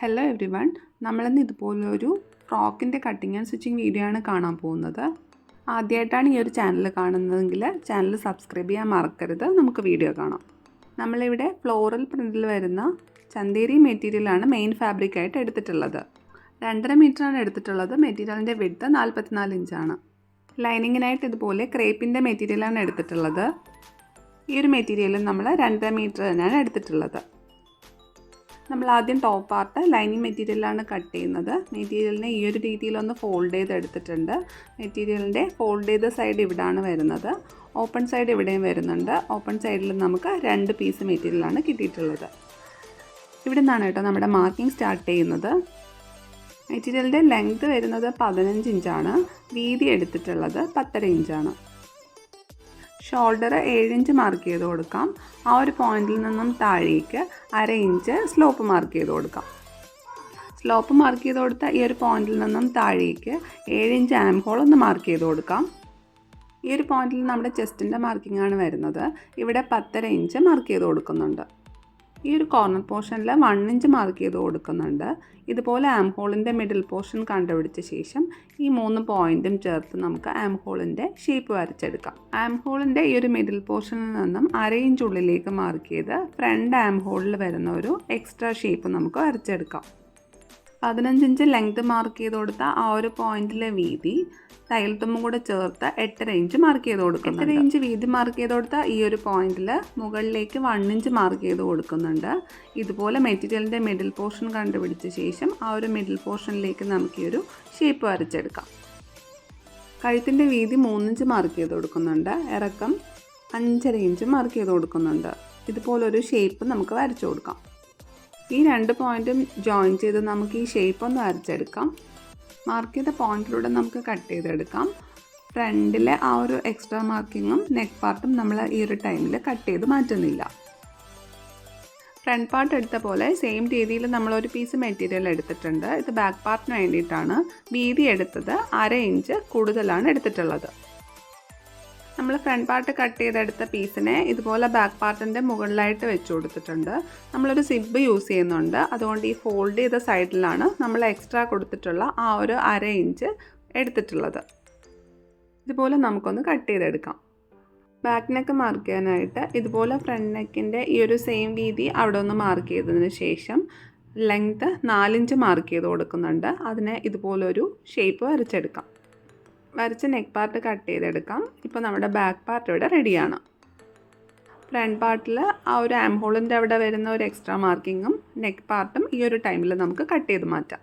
Hello every one നമ്മളിന്ന് ഇതുപോലൊരു ഫ്രോക്കിന്റെ കട്ടിങ് ആൻഡ് സ്റ്റിച്ചിങ് വീഡിയോ ആണ് കാണാൻ പോകുന്നത്. ആദ്യമായിട്ടാണ് ഈ ഒരു ചാനൽ കാണുന്നതെങ്കിൽ ചാനൽ സബ്സ്ക്രൈബ് ചെയ്യാൻ മറക്കരുത്. നമുക്ക് വീഡിയോ കാണാം. നമ്മളിവിടെ ഫ്ലോറൽ പ്രിന്റിൽ വരുന്ന ചന്തേരി മെറ്റീരിയലാണ് മെയിൻ ഫാബ്രിക്കായിട്ട് എടുത്തിട്ടുള്ളത്. രണ്ടര മീറ്ററാണ് എടുത്തിട്ടുള്ളത്. മെറ്റീരിയലിന്റെ വിഡ്ത്ത് നാൽപ്പത്തിനാല് ഇഞ്ചാണ് ലൈനിങ്ങിനായിട്ട് ഇതുപോലെ ക്രേപ്പിന്റെ മെറ്റീരിയലാണ് എടുത്തിട്ടുള്ളത്. ഈ ഒരു മെറ്റീരിയലും നമ്മൾ രണ്ടര മീറ്റർ തന്നെയാണ് എടുത്തിട്ടുള്ളത്. നമ്മൾ ആദ്യം ടോപ്പ് പാർട്ട് ലൈനിങ് മെറ്റീരിയലാണ് കട്ട് ചെയ്യുന്നത്. മെറ്റീരിയലിനെ ഈ ഒരു രീതിയിലൊന്ന് ഫോൾഡ് ചെയ്ത് എടുത്തിട്ടുണ്ട് മെറ്റീരിയലിന്റെ ഫോൾഡ് ചെയ്ത സൈഡ് ഇവിടാണ് വരുന്നത്. ഓപ്പൺ സൈഡ് ഇവിടെയും വരുന്നുണ്ട്. ഓപ്പൺ സൈഡിൽ നമുക്ക് രണ്ട് പീസ് മെറ്റീരിയലാണ് കിട്ടിയിട്ടുള്ളത്. ഇവിടെ നിന്നാണ് കേട്ടോ നമ്മുടെ മാർക്കിംഗ് സ്റ്റാർട്ട് ചെയ്യുന്നത്. മെറ്റീരിയലിന്റെ ലെങ്ത് വരുന്നത് പതിനഞ്ച് ഇഞ്ചാണ് വീതി എടുത്തിട്ടുള്ളത് പത്തര ഇഞ്ചാണ് ഷോൾഡർ ഏഴ് ഇഞ്ച് മാർക്ക് ചെയ്ത് കൊടുക്കാം. ആ ഒരു പോയിന്റിൽ നിന്നും താഴേക്ക് അര ഇഞ്ച് സ്ലോപ്പ് മാർക്ക് ചെയ്ത് കൊടുക്കാം. സ്ലോപ്പ് മാർക്ക് ചെയ്ത് കൊടുത്ത ഈ ഒരു പോയിന്റിൽ നിന്നും താഴേക്ക് ഏഴ് ഇഞ്ച് ആം ഹോൾ ഒന്ന് മാർക്ക് ചെയ്ത് കൊടുക്കാം. ഈ ഒരു പോയിന്റിൽ നമ്മുടെ ചെസ്റ്റിന്റെ മാർക്കിംഗ് ആണ് വരുന്നത്. ഇവിടെ പത്തര ഇഞ്ച് മാർക്ക് ചെയ്ത് കൊടുക്കുന്നുണ്ട്. ഈ ഒരു കോർണർ പോർഷനിൽ വൺ ഇഞ്ച് മാർക്ക് ചെയ്ത് കൊടുക്കുന്നുണ്ട്. ഇതുപോലെ ആം ഹോളിന്റെ മിഡിൽ പോർഷൻ കണ്ടുപിടിച്ച ശേഷം ഈ മൂന്ന് പോയിന്റും ചേർത്ത് നമുക്ക് ആം ഹോളിന്റെ ഷേപ്പ് വരച്ചെടുക്കാം. ആം ഹോളിന്റെ ഈ ഒരു മിഡിൽ പോർഷനിൽ നിന്നും അര ഇഞ്ച് ഉള്ളിലേക്ക് മാർക്ക് ചെയ്ത് ഫ്രണ്ട് ആം ഹോളിൽ വരുന്ന ഒരു എക്സ്ട്രാ ഷേപ്പ് നമുക്ക് വരച്ചെടുക്കാം. പതിനഞ്ച് ഇഞ്ച് ലെങ്ത് മാർക്ക് ചെയ്ത് കൊടുത്ത ആ ഒരു പോയിന്റിലെ വീതി തയ്യൽ തുമ്പും കൂടെ ചേർത്ത് എട്ടര ഇഞ്ച് മാർക്ക് ചെയ്ത് കൊടുക്കും എട്ടര ഇഞ്ച് വീതി മാർക്ക് ചെയ്ത് കൊടുത്ത ഈ ഒരു പോയിന്റിൽ മുകളിലേക്ക് വൺ ഇഞ്ച് മാർക്ക് ചെയ്ത് കൊടുക്കുന്നുണ്ട്. ഇതുപോലെ മെറ്റീരിയലിന്റെ മിഡിൽ പോർഷൻ കണ്ടുപിടിച്ച ശേഷം ആ ഒരു മിഡിൽ പോർഷനിലേക്ക് നമുക്ക് ഈ ഒരു ഷേപ്പ് വരച്ചെടുക്കാം. കഴുത്തിന്റെ വീതി മൂന്നിഞ്ച് മാർക്ക് ചെയ്ത് കൊടുക്കുന്നുണ്ട്. ഇറക്കം അഞ്ചര ഇഞ്ച് മാർക്ക് ചെയ്ത് കൊടുക്കുന്നുണ്ട്. ഇതുപോലൊരു ഷേപ്പ് നമുക്ക് വരച്ചു കൊടുക്കാം. ഈ രണ്ട് പോയിന്റും ജോയിൻ ചെയ്ത് നമുക്ക് ഈ ഷേപ്പ് ഒന്ന് വരച്ചെടുക്കാം. മാർക്ക് ചെയ്ത പോയിന്റിലൂടെ നമുക്ക് കട്ട് ചെയ്തെടുക്കാം. ഫ്രണ്ടിലെ ആ ഒരു എക്സ്ട്രാ മാർക്കിങ്ങും നെക്ക് പാർട്ടും നമ്മൾ ഈ ഒരു ടൈമിൽ കട്ട് ചെയ്ത് മാറ്റുന്നില്ല. ഫ്രണ്ട് പാർട്ട് എടുത്ത പോലെ സെയിം രീതിയിൽ നമ്മളൊരു പീസ് മെറ്റീരിയൽ എടുത്തിട്ടുണ്ട്. ഇത് ബാക്ക് പാർട്ടിന് വേണ്ടിയിട്ടാണ്. വീതി എടുത്തത് അര ഇഞ്ച് കൂടുതലാണ് എടുത്തിട്ടുള്ളത്. നമ്മൾ ഫ്രണ്ട് പാർട്ട് കട്ട് ചെയ്തെടുത്ത പീസിനെ ഇതുപോലെ ബാക്ക് പാർട്ടിന്റെ മുകളിലായിട്ട് വെച്ച് കൊടുത്തിട്ടുണ്ട്. നമ്മളൊരു സിബ് യൂസ് ചെയ്യുന്നുണ്ട്. അതുകൊണ്ട് ഈ ഫോൾഡ് ചെയ്ത സൈഡിലാണ് നമ്മൾ എക്സ്ട്രാ കൊടുത്തിട്ടുള്ള ആ ഒരു അര ഇഞ്ച് എടുത്തിട്ടുള്ളത്. ഇതുപോലെ നമുക്കൊന്ന് കട്ട് ചെയ്തെടുക്കാം. ബാക്ക് നെക്ക് മാർക്ക് ചെയ്യാനായിട്ട് ഇതുപോലെ ഫ്രണ്ട് നെക്കിന്റെ ഈ ഒരു സെയിം വീതി അവിടെ ഒന്ന് മാർക്ക് ചെയ്തതിന് ശേഷം ലെങ്ത്ത് നാലിഞ്ച് മാർക്ക് ചെയ്ത് കൊടുക്കുന്നുണ്ട്. അതിനെ ഇതുപോലൊരു ഷേപ്പ് വരച്ചെടുക്കാം. വരച്ച നെക്ക് പാർട്ട് കട്ട് ചെയ്തെടുക്കാം. ഇപ്പോൾ നമ്മുടെ ബാക്ക് പാർട്ട് ഇവിടെ റെഡിയാണ് ഫ്രണ്ട് പാർട്ടിൽ ആ ഒരു ആം ഹോളിന്റെ അവിടെ വരുന്ന ഒരു എക്സ്ട്രാ മാർക്കിങ്ങും നെക്ക് പാർട്ടും ഈ ഒരു ടൈമിൽ നമുക്ക് കട്ട് ചെയ്ത് മാറ്റാം.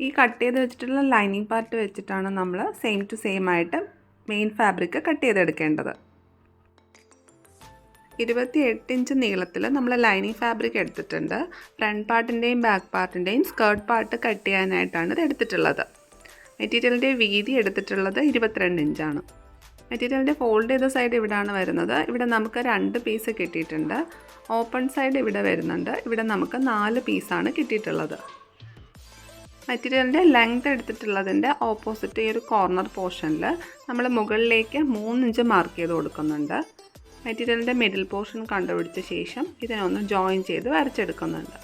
ഈ കട്ട് ചെയ്ത് വെച്ചിട്ടുള്ള ലൈനിങ് പാർട്ട് വെച്ചിട്ടാണ് നമ്മൾ സെയിം ടു സെയിം ആയിട്ട് മെയിൻ ഫാബ്രിക് കട്ട് ചെയ്തെടുക്കേണ്ടത്. ഇരുപത്തി എട്ട് ഇഞ്ച് നീളത്തിൽ നമ്മൾ ലൈനിങ് ഫാബ്രിക് എടുത്തിട്ടുണ്ട് ഫ്രണ്ട് പാർട്ടിന്റെയും ബാക്ക് പാർട്ടിന്റെയും സ്കേർട്ട് പാർട്ട് കട്ട് ചെയ്യാനായിട്ടാണ് ഇത് എടുത്തിട്ടുള്ളത്. മെറ്റീരിയലിന്റെ വീതി എടുത്തിട്ടുള്ളത് ഇരുപത്തിരണ്ട് ഇഞ്ചാണ്. മെറ്റീരിയലിന്റെ ഫോൾഡ് ചെയ്ത സൈഡ് ഇവിടെയാണ് വരുന്നത്. ഇവിടെ നമുക്ക് രണ്ട് പീസ് കിട്ടിയിട്ടുണ്ട്. ഓപ്പൺ സൈഡ് ഇവിടെ വരുന്നുണ്ട്. ഇവിടെ നമുക്ക് നാല് പീസാണ് കിട്ടിയിട്ടുള്ളത്. മെറ്റീരിയലിന്റെ ലെങ്ത് എടുത്തിട്ടുള്ളതിന്റെ ഓപ്പോസിറ്റ് ഈ ഒരു കോർണർ പോർഷനിൽ നമ്മൾ മുകളിലേക്ക് മൂന്നിഞ്ച് മാർക്ക് ചെയ്ത് കൊടുക്കുന്നുണ്ട്. മെറ്റീരിയലിന്റെ മിഡിൽ പോർഷൻ കണ്ടുപിടിച്ച ശേഷം ഇതിനൊന്ന് ജോയിൻ ചെയ്ത് വരച്ചെടുക്കുന്നുണ്ട്.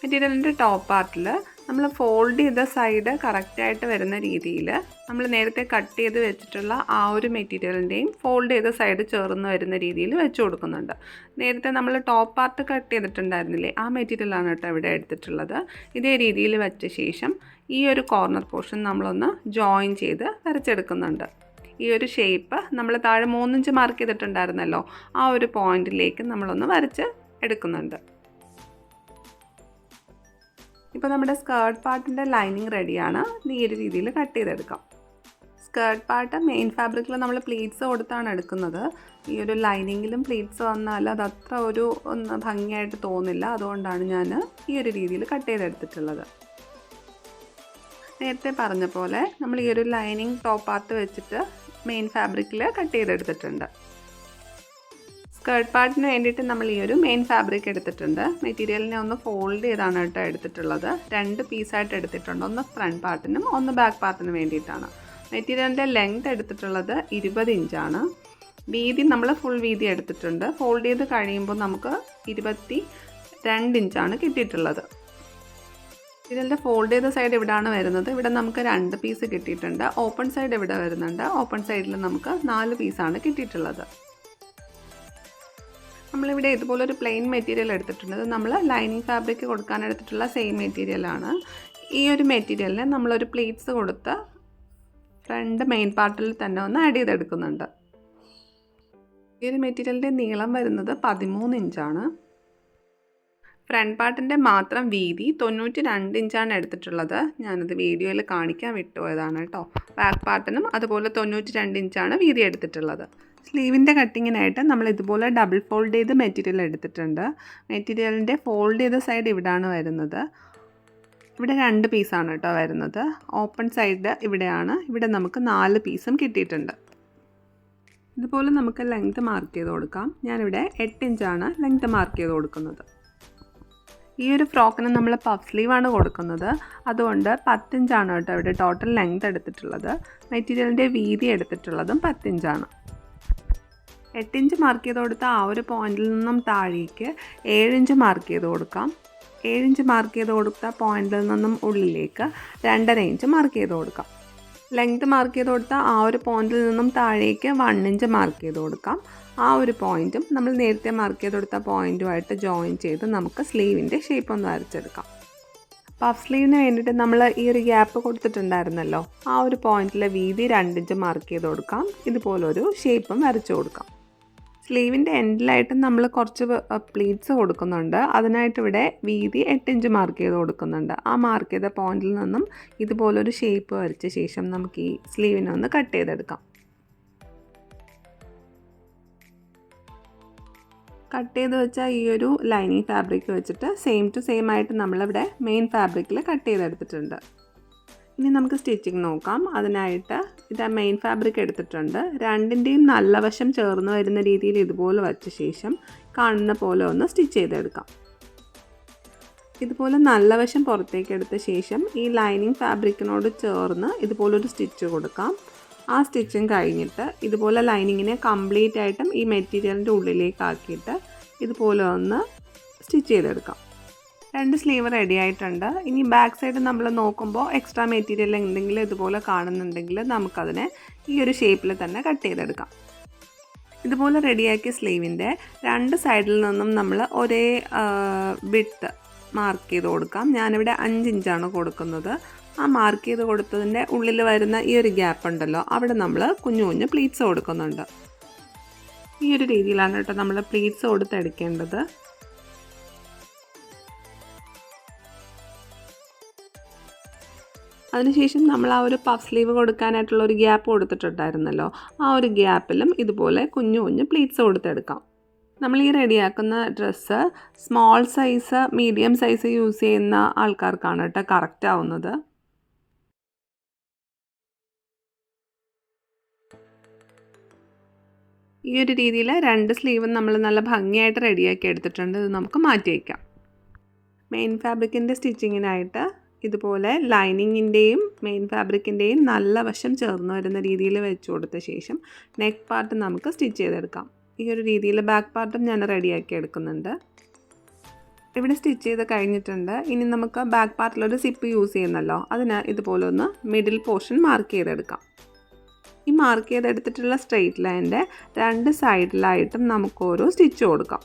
മെറ്റീരിയലിന്റെ ടോപ്പ് പാർട്ടിൽ നമ്മൾ ഫോൾഡ് ചെയ്ത സൈഡ് കറക്റ്റായിട്ട് വരുന്ന രീതിയിൽ നമ്മൾ നേരത്തെ കട്ട് ചെയ്ത് വെച്ചിട്ടുള്ള ആ ഒരു മെറ്റീരിയലിന്റെയും ഫോൾഡ് ചെയ്ത സൈഡ് ചേർന്ന് വരുന്ന രീതിയിൽ വെച്ച് കൊടുക്കുന്നുണ്ട്. നേരത്തെ നമ്മൾ ടോപ്പ് പാർട്ട് കട്ട് ചെയ്തിട്ടുണ്ടായിരുന്നില്ലേ ആ മെറ്റീരിയലാണ് കേട്ടോ ഇവിടെ എടുത്തിട്ടുള്ളത്. ഇതേ രീതിയിൽ വെച്ച ശേഷം ഈ ഒരു കോർണർ പോർഷൻ നമ്മളൊന്ന് ജോയിൻ ചെയ്ത് വരച്ചെടുക്കുന്നുണ്ട്. ഈ ഒരു ഷേപ്പ് നമ്മൾ താഴെ മൂന്നിഞ്ച് മാർക്ക് ചെയ്തിട്ടുണ്ടായിരുന്നല്ലോ ആ ഒരു പോയിന്റിലേക്ക് നമ്മളൊന്ന് വരച്ച് എടുക്കുന്നുണ്ട്. ഇപ്പോൾ നമ്മുടെ സ്കേർട്ട് പാർട്ടിന്റെ ലൈനിങ് റെഡിയാണ്. ഈ ഒരു രീതിയിൽ കട്ട് ചെയ്തെടുക്കാം. സ്കേർട്ട് പാർട്ട് മെയിൻ ഫാബ്രിക്കിൽ നമ്മൾ പ്ലീറ്റ്സ് കൊടുത്താണ് എടുക്കുന്നത്. ഈ ഒരു ലൈനിങ്ങിലും പ്ലീറ്റ്സ് വന്നാൽ അത് അത്ര ഒരു ഭംഗിയായിട്ട് തോന്നില്ല. അതുകൊണ്ടാണ് ഞാൻ ഈ ഒരു രീതിയിൽ കട്ട് ചെയ്തെടുത്തിട്ടുള്ളത്. നേരത്തെ പറഞ്ഞ പോലെ നമ്മൾ ഈ ഒരു ലൈനിങ് ടോപ്പ് പാർട്ട് വെച്ചിട്ട് മെയിൻ ഫാബ്രിക്കിൽ കട്ട് ചെയ്തെടുത്തിട്ടുണ്ട്. സ്കേർട്ട് പാർട്ടിന് വേണ്ടിയിട്ട് നമ്മൾ ഈ ഒരു മെയിൻ ഫാബ്രിക് എടുത്തിട്ടുണ്ട്. മെറ്റീരിയലിനെ ഒന്ന് ഫോൾഡ് ചെയ്താണ് കേട്ടോ എടുത്തിട്ടുള്ളത്. രണ്ട് പീസായിട്ട് എടുത്തിട്ടുണ്ട്. ഒന്ന് ഫ്രണ്ട് പാർട്ടിനും ഒന്ന് ബാക്ക് പാർട്ടിനും വേണ്ടിയിട്ടാണ്. മെറ്റീരിയലിന്റെ ലെങ്ത് എടുത്തിട്ടുള്ളത് ഇരുപത് ഇഞ്ചാണ് വീതി നമ്മൾ ഫുൾ വീതി എടുത്തിട്ടുണ്ട്. ഫോൾഡ് ചെയ്ത് കഴിയുമ്പോൾ നമുക്ക് ഇരുപത്തി രണ്ട് ഇഞ്ചാണ് കിട്ടിയിട്ടുള്ളത്. ഇതിന്റെ ഫോൾഡ് ചെയ്ത സൈഡ് ഇവിടെയാണ് വരുന്നത്? ഇവിടെ നമുക്ക് രണ്ട് പീസ് കിട്ടിയിട്ടുണ്ട്. ഓപ്പൺ സൈഡ് ഇവിടെ വരുന്നുണ്ട്? ഓപ്പൺ സൈഡിൽ നമുക്ക് നാല് പീസാണ് കിട്ടിയിട്ടുള്ളത്. നമ്മളിവിടെ ഇതുപോലൊരു പ്ലെയിൻ മെറ്റീരിയൽ എടുത്തിട്ടുണ്ട്. നമ്മൾ ലൈനിങ് ഫാബ്രിക് കൊടുക്കാൻ എടുത്തിട്ടുള്ള സെയിം മെറ്റീരിയലാണ് ഈ ഒരു മെറ്റീരിയലിന് നമ്മളൊരു പ്ലേറ്റ്സ് കൊടുത്ത് ഫ്രണ്ട് മെയിൻ പാർട്ടിൽ തന്നെ ഒന്ന് ആഡ് ചെയ്തെടുക്കുന്നുണ്ട്. ഈ ഒരു മെറ്റീരിയലിന്റെ നീളം വരുന്നത് പതിമൂന്ന് ഇഞ്ചാണ് ഫ്രണ്ട് പാർട്ടിന്റെ മാത്രം വീതി തൊണ്ണൂറ്റി രണ്ട് ഇഞ്ചാണ് എടുത്തിട്ടുള്ളത്. ഞാനത് വീഡിയോയിൽ കാണിക്കാൻ വിട്ടുപോയതാണ് കേട്ടോ. ബാക്ക് പാർട്ടിനും അതുപോലെ തൊണ്ണൂറ്റി രണ്ട് ഇഞ്ചാണ് വീതി എടുത്തിട്ടുള്ളത്. സ്ലീവിന്റെ കട്ടിങ്ങിനായിട്ട് നമ്മൾ ഇതുപോലെ ഡബിൾ ഫോൾഡ് ചെയ്ത് മെറ്റീരിയൽ എടുത്തിട്ടുണ്ട്. മെറ്റീരിയലിന്റെ ഫോൾഡ് ചെയ്ത സൈഡ് ഇവിടാണ് വരുന്നത്. ഇവിടെ രണ്ട് പീസാണ് കേട്ടോ വരുന്നത്. ഓപ്പൺ സൈഡ് ഇവിടെയാണ്. ഇവിടെ നമുക്ക് നാല് പീസും കിട്ടിയിട്ടുണ്ട്. ഇതുപോലെ നമുക്ക് ലെങ്ത് മാർക്ക് ചെയ്ത് കൊടുക്കാം. ഞാനിവിടെ എട്ട് ഇഞ്ചാണ് ലെങ്ത് മാർക്ക് ചെയ്ത് കൊടുക്കുന്നത്. ഈ ഒരു ഫ്രോക്കിന് നമ്മൾ പഫ് സ്ലീവാണ് കൊടുക്കുന്നത്. അതുകൊണ്ട് പത്തിഞ്ചാണ് കേട്ടോ ഇവിടെ ടോട്ടൽ ലെങ്ത് എടുത്തിട്ടുള്ളത്. മെറ്റീരിയലിന്റെ വീതി എടുത്തിട്ടുള്ളതും പത്തിഞ്ചാണ് എട്ടിഞ്ച് മാർക്ക് ചെയ്ത് കൊടുത്ത ആ ഒരു പോയിന്റിൽ നിന്നും താഴേക്ക് ഏഴിഞ്ച് മാർക്ക് ചെയ്ത് കൊടുക്കാം. ഏഴിഞ്ച് മാർക്ക് ചെയ്ത് കൊടുത്ത പോയിന്റിൽ നിന്നും ഉള്ളിലേക്ക് രണ്ടര ഇഞ്ച് മാർക്ക് ചെയ്ത് കൊടുക്കാം. ലെങ്ത് മാർക്ക് ചെയ്ത് കൊടുത്ത ആ ഒരു പോയിന്റിൽ നിന്നും താഴേക്ക് വൺ ഇഞ്ച് മാർക്ക് ചെയ്ത് കൊടുക്കാം. ആ ഒരു പോയിന്റും നമ്മൾ നേരത്തെ മാർക്ക് ചെയ്ത് കൊടുത്ത പോയിന്റുമായിട്ട് ജോയിൻ ചെയ്ത് നമുക്ക് സ്ലീവിന്റെ ഷേപ്പ് ഒന്ന് വരച്ചെടുക്കാം. പഫ് സ്ലീവിന് വേണ്ടിയിട്ട് നമ്മൾ ഈ ഒരു ഗ്യാപ്പ് കൊടുത്തിട്ടുണ്ടായിരുന്നല്ലോ. ആ ഒരു പോയിന്റിലെ വീതി രണ്ടിഞ്ച് മാർക്ക് ചെയ്ത് കൊടുക്കാം. ഇതുപോലൊരു ഷേപ്പും വരച്ചു കൊടുക്കാം. സ്ലീവിന്റെ എൻഡിലായിട്ട് നമ്മൾ കുറച്ച് പ്ലീറ്റ്സ് കൊടുക്കുന്നുണ്ട്. അതിനായിട്ട് ഇവിടെ വീതി എട്ട് ഇഞ്ച് മാർക്ക് ചെയ്ത് കൊടുക്കുന്നുണ്ട്. ആ മാർക്ക് ചെയ്ത പോയിന്റിൽ നിന്നും ഇതുപോലൊരു ഷേപ്പ് വരച്ച ശേഷം നമുക്ക് ഈ സ്ലീവിനെ ഒന്ന് കട്ട് ചെയ്തെടുക്കാം. കട്ട് ചെയ്ത് വെച്ച ഈ ഒരു ലൈനിങ് ഫാബ്രിക് വെച്ചിട്ട് സെയിം ടു സെയിം ആയിട്ട് നമ്മളിവിടെ മെയിൻ ഫാബ്രിക്കിൽ കട്ട് ചെയ്തെടുത്തിട്ടുണ്ട്. ഇനി നമുക്ക് സ്റ്റിച്ചിങ് നോക്കാം. അതിനായിട്ട് ഇത് മെയിൻ ഫാബ്രിക് എടുത്തിട്ടുണ്ട്. രണ്ടിന്റെയും നല്ല വശം ചേർന്ന് വരുന്ന രീതിയിൽ ഇതുപോലെ വച്ച ശേഷം കാണുന്ന പോലെ ഒന്ന് സ്റ്റിച്ച് ചെയ്തെടുക്കാം. ഇതുപോലെ നല്ല വശം പുറത്തേക്ക് എടുത്ത ശേഷം ഈ ലൈനിങ് ഫാബ്രിക്കിനോട് ചേർന്ന് ഇതുപോലൊരു സ്റ്റിച്ച് കൊടുക്കാം. ആ സ്റ്റിച്ചും കഴിഞ്ഞിട്ട് ഇതുപോലെ ലൈനിങ്ങിനെ കംപ്ലീറ്റ് ആയിട്ടും ഈ മെറ്റീരിയലിന്റെ ഉള്ളിലേക്ക് ആക്കിയിട്ട് ഇതുപോലെ ഒന്ന് സ്റ്റിച്ച് ചെയ്തെടുക്കാം. രണ്ട് സ്ലീവ് റെഡി ആയിട്ടുണ്ട്. ഇനി ബാക്ക് സൈഡ് നമ്മൾ നോക്കുമ്പോൾ എക്സ്ട്രാ മെറ്റീരിയൽ എന്തെങ്കിലും ഇതുപോലെ കാണുന്നുണ്ടെങ്കിൽ നമുക്കതിനെ ഈ ഒരു ഷേപ്പിൽ തന്നെ കട്ട് ചെയ്തെടുക്കാം. ഇതുപോലെ റെഡിയാക്കിയ സ്ലീവിന്റെ രണ്ട് സൈഡിൽ നിന്നും നമ്മൾ ഒരേ വിട്ട് മാർക്ക് ചെയ്ത് കൊടുക്കാം. ഞാനിവിടെ അഞ്ച് ഇഞ്ചാണ് കൊടുക്കുന്നത്. ആ മാർക്ക് ചെയ്ത് കൊടുത്തതിന്റെ ഉള്ളിൽ വരുന്ന ഈ ഒരു ഗ്യാപ്പ് ഉണ്ടല്ലോ അവിടെ നമ്മൾ കുഞ്ഞു കുഞ്ഞു പ്ലീറ്റ്സ് കൊടുക്കുന്നുണ്ട്. ഈ ഒരു രീതിയിലാണ് കേട്ടോ നമ്മൾ പ്ലീറ്റ്സ് കൊടുത്തെടുക്കേണ്ടത്. അതിനുശേഷം നമ്മൾ ആ ഒരു പഫ് സ്ലീവ് കൊടുക്കാനായിട്ടുള്ള ഒരു ഗ്യാപ്പ് കൊടുത്തിട്ടുണ്ടായിരുന്നല്ലോ. ആ ഒരു ഗ്യാപ്പിലും ഇതുപോലെ കുഞ്ഞു കുഞ്ഞു പ്ലീറ്റ്സ് കൊടുത്തെടുക്കാം. നമ്മൾ ഈ റെഡിയാക്കുന്ന dress small size medium size use ചെയ്യുന്ന ആൾക്കാർക്കാണ് കേട്ടോ കറക്റ്റ് ആവുന്നത്. ഈ ഒരു രീതിയിൽ രണ്ട് സ്ലീവും നമ്മൾ നല്ല ഭംഗിയായിട്ട് റെഡിയാക്കി എടുത്തിട്ടുണ്ട്. ഇത് നമുക്ക് മാറ്റി വയ്ക്കാം മെയിൻ ഫാബ്രിക്കിന്റെ സ്റ്റിച്ചിങ്ങിനായിട്ട് ഇതുപോലെ ലൈനിങ്ങിന്റെയും മെയിൻ ഫാബ്രിക്കിന്റെയും നല്ല വശം ചേർന്ന് വരുന്ന രീതിയിൽ വെച്ച് കൊടുത്ത ശേഷം നെക്ക് പാർട്ട് നമുക്ക് സ്റ്റിച്ച് ചെയ്തെടുക്കാം. ഈ ഒരു രീതിയിൽ ബാക്ക് പാർട്ടും ഞാൻ റെഡിയാക്കി എടുക്കുന്നുണ്ട്. ഇവിടെ സ്റ്റിച്ച് ചെയ്ത് കഴിഞ്ഞിട്ടുണ്ട്. ഇനി നമുക്ക് ബാക്ക് പാർട്ടിലൊരു സിപ്പ് യൂസ് ചെയ്യുന്നല്ലോ. അതിന് ഇതുപോലെ ഒന്ന് മിഡിൽ പോർഷൻ മാർക്ക് ചെയ്തെടുക്കാം. ഈ മാർക്ക് ചെയ്തെടുത്തിട്ടുള്ള സ്ട്രെയിറ്റ് ലൈന്റെ രണ്ട് സൈഡിലായിട്ടും നമുക്ക് ഓരോ സ്റ്റിച്ച് കൊടുക്കാം.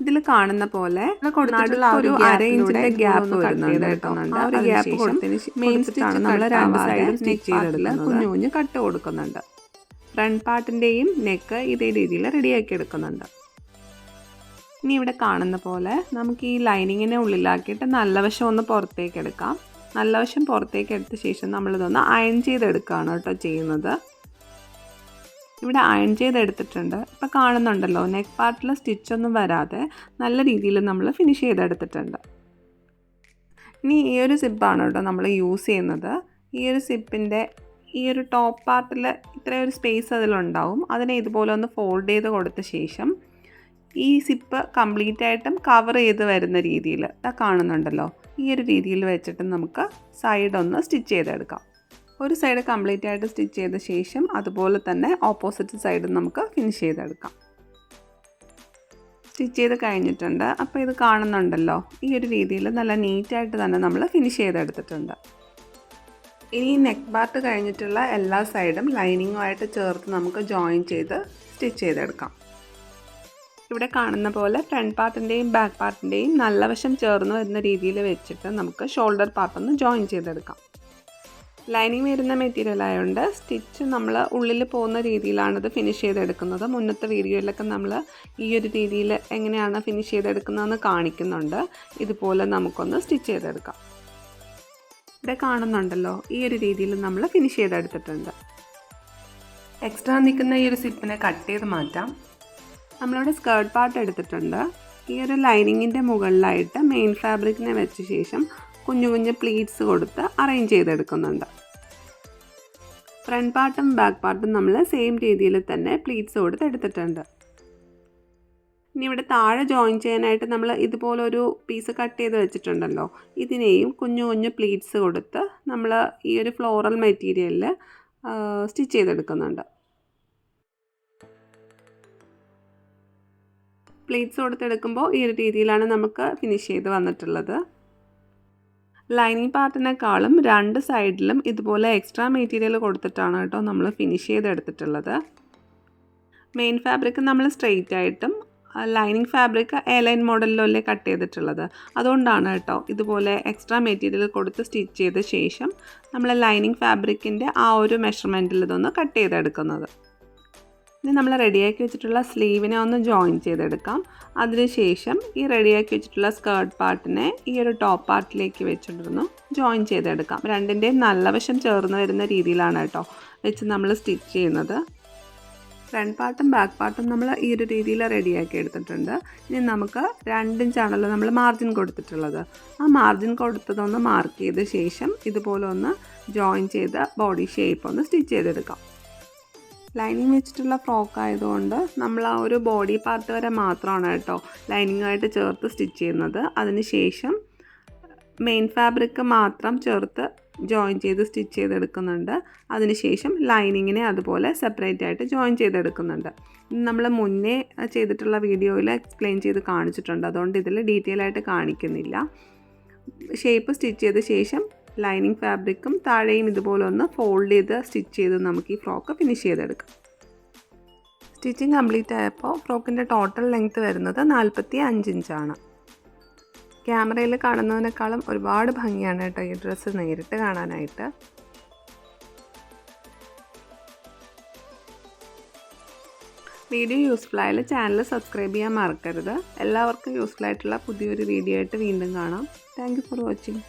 ഇതിൽ കാണുന്ന പോലെ ഒരു അര ഇഞ്ചിന്റെ ഗ്യാപ്പ് വരുന്നുണ്ട് കേട്ടോ. ആ ഒരു ഗ്യാപ്പ് കൊടുത്തതിന് മെയിൻ നമ്മൾ രണ്ട് സൈഡും സ്റ്റിച്ച് കുഞ്ഞു കുഞ്ഞു കട്ട് കൊടുക്കുന്നുണ്ട്. ഫ്രണ്ട് പാർട്ടിന്റെയും നെക്ക് ഇതേ രീതിയിൽ റെഡിയാക്കി എടുക്കുന്നുണ്ട്. ഇനി ഇവിടെ കാണുന്ന പോലെ നമുക്ക് ഈ ലൈനിങ്ങിനെ ഉള്ളിലാക്കിയിട്ട് നല്ല വശം ഒന്ന് പുറത്തേക്ക് എടുക്കാം. നല്ല വശം പുറത്തേക്ക് എടുത്ത ശേഷം നമ്മളിതൊന്ന് അയൺ ചെയ്തെടുക്കുകയാണ് കേട്ടോ ചെയ്യുന്നത്. ഇവിടെ അയൺ ചെയ്തെടുത്തിട്ടുണ്ട് ഇപ്പോൾ കാണുന്നുണ്ടല്ലോ നെക്ക് പാർട്ടിൽ സ്റ്റിച്ചൊന്നും വരാതെ നല്ല രീതിയിൽ നമ്മൾ ഫിനിഷ് ചെയ്തെടുത്തിട്ടുണ്ട്. ഇനി ഈ ഒരു സിപ്പാണ് കേട്ടോ നമ്മൾ യൂസ് ചെയ്യുന്നത്. ഈ ഒരു സിപ്പിന്റെ ഈ ഒരു ടോപ്പ് പാർട്ടിൽ ഇത്രയും ഒരു സ്പേസ് അതിലുണ്ടാവും. അതിനെ ഇതുപോലെ ഒന്ന് ഫോൾഡ് ചെയ്ത് കൊടുത്ത ശേഷം ഈ സിപ്പ് കംപ്ലീറ്റ് ആയിട്ടും കവർ ചെയ്ത് വരുന്ന രീതിയിൽ കാണുന്നുണ്ടല്ലോ. ഈ ഒരു രീതിയിൽ വെച്ചിട്ട് നമുക്ക് സൈഡ് ഒന്ന് സ്റ്റിച്ച് ചെയ്തെടുക്കാം. ഒരു സൈഡ് കംപ്ലീറ്റ് ആയിട്ട് സ്റ്റിച്ച് ചെയ്ത ശേഷം അതുപോലെ തന്നെ ഓപ്പോസിറ്റ് സൈഡും നമുക്ക് ഫിനിഷ് ചെയ്തെടുക്കാം. സ്റ്റിച്ച് ചെയ്ത് കഴിഞ്ഞിട്ടുണ്ട്. അപ്പോൾ ഇത് കാണുന്നുണ്ടല്ലോ. ഈ ഒരു രീതിയിൽ നല്ല നീറ്റായിട്ട് തന്നെ നമ്മൾ ഫിനിഷ് ചെയ്തെടുത്തിട്ടുണ്ട്. ഇനി നെക്ക് പാർട്ട് കഴിഞ്ഞിട്ടുള്ള എല്ലാ സൈഡും ലൈനിങ്ങുമായിട്ട് ചേർത്ത് നമുക്ക് ജോയിൻ ചെയ്ത് സ്റ്റിച്ച് ചെയ്തെടുക്കാം. ഇവിടെ കാണുന്ന പോലെ ഫ്രണ്ട് പാർട്ടിന്റെയും ബാക്ക് പാർട്ടിന്റെയും നല്ല വശം ചേർന്ന് വരുന്ന രീതിയിൽ വെച്ചിട്ട് നമുക്ക് ഷോൾഡർ പാർട്ടൊന്ന് ജോയിൻ ചെയ്തെടുക്കാം. ലൈനിങ് വരുന്ന മെറ്റീരിയൽ ആയതുകൊണ്ട് സ്റ്റിച്ച് നമ്മൾ ഉള്ളിൽ പോകുന്ന രീതിയിലാണ് ഇത് ഫിനിഷ് ചെയ്തെടുക്കുന്നത്. മുന്നത്തെ വീഡിയോയിലൊക്കെ നമ്മൾ ഈ ഒരു രീതിയിൽ എങ്ങനെയാണ് ഫിനിഷ് ചെയ്തെടുക്കുന്നതെന്ന് കാണിക്കുന്നുണ്ട്. ഇതുപോലെ നമുക്കൊന്ന് സ്റ്റിച്ച് ചെയ്തെടുക്കാം. ഇവിടെ കാണുന്നുണ്ടല്ലോ ഈ ഒരു രീതിയിൽ നമ്മൾ ഫിനിഷ് ചെയ്തെടുത്തിട്ടുണ്ട്. എക്സ്ട്രാ നിൽക്കുന്ന ഈ ഒരു സിപ്പിനെ കട്ട് ചെയ്ത് മാറ്റാം. നമ്മളിവിടെ സ്കേർട്ട് പാർട്ട് എടുത്തിട്ടുണ്ട്. ഈ ഒരു ലൈനിങ്ങിന്റെ മുകളിലായിട്ട് മെയിൻ ഫാബ്രിക്കിനെ വെച്ച ശേഷം കുഞ്ഞു കുഞ്ഞു പ്ലീറ്റ്സ് കൊടുത്ത് അറേഞ്ച് ചെയ്തെടുക്കുന്നുണ്ട്. ഫ്രണ്ട് പാർട്ടും ബാക്ക് പാർട്ടും നമ്മൾ സെയിം രീതിയിൽ തന്നെ പ്ലീറ്റ്സ് കൊടുത്ത് എടുത്തിട്ടുണ്ട്. ഇനി ഇവിടെ താഴെ ജോയിൻ ചെയ്യാനായിട്ട് നമ്മൾ ഇതുപോലൊരു പീസ് കട്ട് ചെയ്ത് വെച്ചിട്ടുണ്ടല്ലോ. ഇതിനെയും കുഞ്ഞു കുഞ്ഞു പ്ലീറ്റ്സ് കൊടുത്ത് നമ്മൾ ഈ ഒരു ഫ്ലോറൽ മെറ്റീരിയലിൽ സ്റ്റിച്ച് ചെയ്തെടുക്കുന്നുണ്ട്. പ്ലീറ്റ്സ് കൊടുത്തെടുക്കുമ്പോൾ ഈ ഒരു രീതിയിലാണ് നമുക്ക് ഫിനിഷ് ചെയ്ത് വന്നിട്ടുള്ളത്. ലൈനിങ് പാർട്ടിനേക്കാളും രണ്ട് സൈഡിലും ഇതുപോലെ എക്സ്ട്രാ മെറ്റീരിയൽ കൊടുത്തിട്ടാണ് കേട്ടോ നമ്മൾ ഫിനിഷ് ചെയ്തെടുത്തിട്ടുള്ളത്. മെയിൻ ഫാബ്രിക് നമ്മൾ സ്ട്രെയിറ്റ് ആയിട്ടും ലൈനിങ് ഫാബ്രിക് എ ലൈൻ മോഡലിലല്ലേ കട്ട് ചെയ്തിട്ടുള്ളത്. അതുകൊണ്ടാണ് കേട്ടോ ഇതുപോലെ എക്സ്ട്രാ മെറ്റീരിയൽ കൊടുത്ത് സ്റ്റിച്ച് ചെയ്ത ശേഷം നമ്മൾ ലൈനിങ് ഫാബ്രിക്കിന്റെ ആ ഒരു മെഷർമെന്റിൽ ഇതൊന്ന് കട്ട് ചെയ്തെടുക്കുന്നത്. ഇനി നമ്മൾ റെഡിയാക്കി വെച്ചിട്ടുള്ള സ്ലീവിനെ ഒന്ന് ജോയിൻ ചെയ്തെടുക്കാം. അതിനുശേഷം ഈ റെഡിയാക്കി വെച്ചിട്ടുള്ള സ്കേർട്ട് പാർട്ടിനെ ഈ ഒരു ടോപ്പ് പാർട്ടിലേക്ക് വെച്ചിട്ടൊന്ന് ജോയിൻ ചെയ്തെടുക്കാം. രണ്ടിന്റെയും നല്ല വശം ചേർന്ന് വരുന്ന രീതിയിലാണ് കേട്ടോ വെച്ച് നമ്മൾ സ്റ്റിച്ച് ചെയ്യുന്നത്. ഫ്രണ്ട് പാർട്ടും ബാക്ക് പാർട്ടും നമ്മൾ ഈ ഒരു രീതിയിൽ റെഡിയാക്കി എടുത്തിട്ടുണ്ട്. ഇനി നമുക്ക് രണ്ടിഞ്ചാണല്ലോ നമ്മൾ മാർജിൻ കൊടുത്തിട്ടുള്ളത്. ആ മാർജിൻ കൊടുത്തതൊന്ന് മാർക്ക് ചെയ്ത ശേഷം ഇതുപോലെ ഒന്ന് ജോയിൻ ചെയ്ത് ബോഡി ഷേപ്പ് ഒന്ന് സ്റ്റിച്ച് ചെയ്തെടുക്കാം. ലൈനിങ് വെച്ചിട്ടുള്ള ഫ്രോക്ക് ആയതുകൊണ്ട് നമ്മൾ ആ ഒരു ബോഡി പാർട്ട് വരെ മാത്രമാണ് കേട്ടോ ലൈനിങ്ങായിട്ട് ചേർത്ത് സ്റ്റിച്ച് ചെയ്യുന്നത്. അതിനുശേഷം മെയിൻ ഫാബ്രിക് മാത്രം ചേർത്ത് ജോയിൻ ചെയ്ത് സ്റ്റിച്ച് ചെയ്തെടുക്കുന്നുണ്ട്. അതിനുശേഷം ലൈനിങ്ങിനെ അതുപോലെ സെപ്പറേറ്റ് ആയിട്ട് ജോയിൻ ചെയ്തെടുക്കുന്നുണ്ട്. നമ്മൾ മുന്നേ ചെയ്തിട്ടുള്ള വീഡിയോയിൽ എക്സ്പ്ലെയിൻ ചെയ്ത് കാണിച്ചിട്ടുണ്ട്. അതുകൊണ്ട് ഇതിൽ ഡീറ്റെയിൽ ആയിട്ട് കാണിക്കുന്നില്ല. ഷേപ്പ് സ്റ്റിച്ച് ചെയ്ത ശേഷം ലൈനിങ് ഫാബ്രിക്കും താഴെയും ഇതുപോലെ ഒന്ന് ഫോൾഡ് ചെയ്ത് സ്റ്റിച്ച് ചെയ്ത് നമുക്ക് ഈ ഫ്രോക്ക് ഫിനിഷ് ചെയ്തെടുക്കാം. സ്റ്റിച്ചിങ് കംപ്ലീറ്റ് ആയപ്പോൾ ഫ്രോക്കിന്റെ ടോട്ടൽ ലെങ്ത്ത് വരുന്നത് നാൽപ്പത്തി അഞ്ച് ഇഞ്ചാണ്. ക്യാമറയിൽ കാണുന്നതിനേക്കാളും ഒരുപാട് ഭംഗിയാണ് കേട്ടോ ഈ ഡ്രസ്സ് നേരിട്ട് കാണാനായിട്ട്. വീഡിയോ യൂസ്ഫുൾ ആയാലും ചാനൽ സബ്സ്ക്രൈബ് ചെയ്യാൻ മറക്കരുത്. എല്ലാവർക്കും യൂസ്ഫുൾ ആയിട്ടുള്ള പുതിയൊരു വീഡിയോ ആയിട്ട് വീണ്ടും കാണാം. Thank for watching